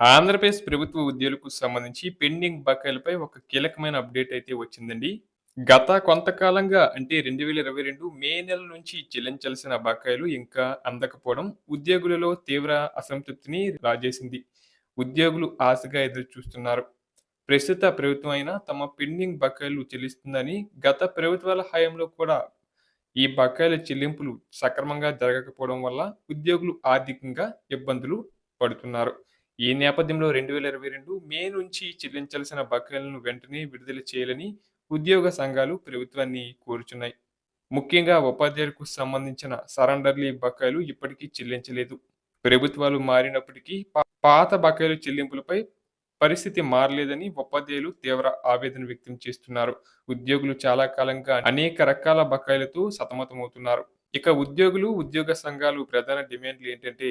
ఆంధ్రప్రదేశ్ ప్రభుత్వ ఉద్యోగులకు సంబంధించి పెండింగ్ బకాయిలపై ఒక కీలకమైన అప్డేట్ అయితే వచ్చిందండి. గత కొంతకాలంగా అంటే 2022 మే నెల నుంచి చెల్లించాల్సిన బకాయిలు ఇంకా అందకపోవడం ఉద్యోగులలో తీవ్ర అసంతృప్తిని రాజేసింది. ఉద్యోగులు ఆశగా ఎదురుచూస్తున్నారు. ప్రస్తుత ప్రభుత్వం అయినా తమ పెండింగ్ బకాయిలు చెల్లిస్తుందని గత ప్రభుత్వాల హయాంలో కూడా ఈ బకాయిల చెల్లింపులు సక్రమంగా జరగకపోవడం వల్ల ఉద్యోగులు ఆర్థికంగా ఇబ్బందులు పడుతున్నారు. ఈ నేపథ్యంలో 2022 మే నుంచి చెల్లించాల్సిన బకాయిలను వెంటనే విడుదల చేయాలని ఉద్యోగ సంఘాలు ప్రభుత్వాన్ని కోరుచున్నాయి. ముఖ్యంగా ఉపాధ్యాయులకు సంబంధించిన సరెండర్లీ బకాయిలు ఇప్పటికీ చెల్లించలేదు. ప్రభుత్వాలు మారినప్పటికీ పాత బకాయిలు చెల్లింపులపై పరిస్థితి మారలేదని ఉపాధ్యాయులు తీవ్ర ఆవేదన వ్యక్తం చేస్తున్నారు. ఉద్యోగులు చాలా కాలంగా అనేక రకాల బకాయిలతో సతమతమవుతున్నారు. ఇక ఉద్యోగులు, ఉద్యోగ సంఘాలు ప్రధాన డిమాండ్లు ఏంటంటే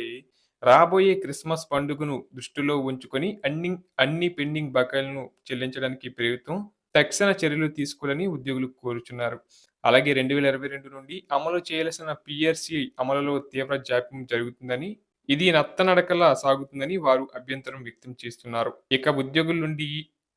రాబోయే క్రిస్మస్ పండుగను దృష్టిలో ఉంచుకొని అన్ని అన్ని పెండింగ్ బకాయిలను చెల్లించడానికి ప్రభుత్వం తక్షణ చర్యలు తీసుకోవాలని ఉద్యోగులు కోరుచున్నారు. అలాగే 2022 నుండి అమలు చేయాల్సిన పిఆర్సి అమలులో తీవ్ర జాప్యం జరుగుతుందని, ఇది నత్తనడకలా సాగుతుందని వారు అభ్యంతరం వ్యక్తం చేస్తున్నారు. ఇక ఉద్యోగుల నుండి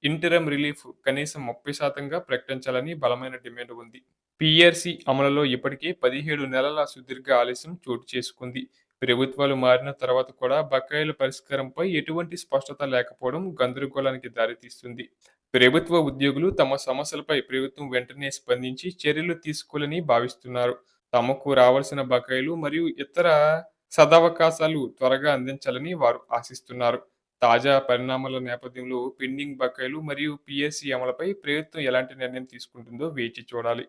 ఇంటరం రిలీఫ్ కనీసం 30% ప్రకటించాలని బలమైన డిమాండ్ ఉంది. పిఆర్సి అమలులో ఇప్పటికే 17 నెలల సుదీర్ఘ ఆలస్యం చోటు చేసుకుంది. ప్రభుత్వాలు మారిన తర్వాత కూడా బకాయిల పరిష్కారంపై ఎటువంటి స్పష్టత లేకపోవడం గందరగోళానికి దారితీస్తుంది. ప్రభుత్వ ఉద్యోగులు తమ సమస్యలపై ప్రభుత్వం వెంటనే స్పందించి చర్యలు తీసుకోవాలని భావిస్తున్నారు. తమకు రావాల్సిన బకాయిలు మరియు ఇతర సదవకాశాలు త్వరగా అందించాలని వారు ఆశిస్తున్నారు. తాజా పరిణామాల నేపథ్యంలో పెండింగ్ బకాయిలు మరియు పిఎస్సి అమలపై ప్రభుత్వం ఎలాంటి నిర్ణయం తీసుకుంటుందో వేచి చూడాలి.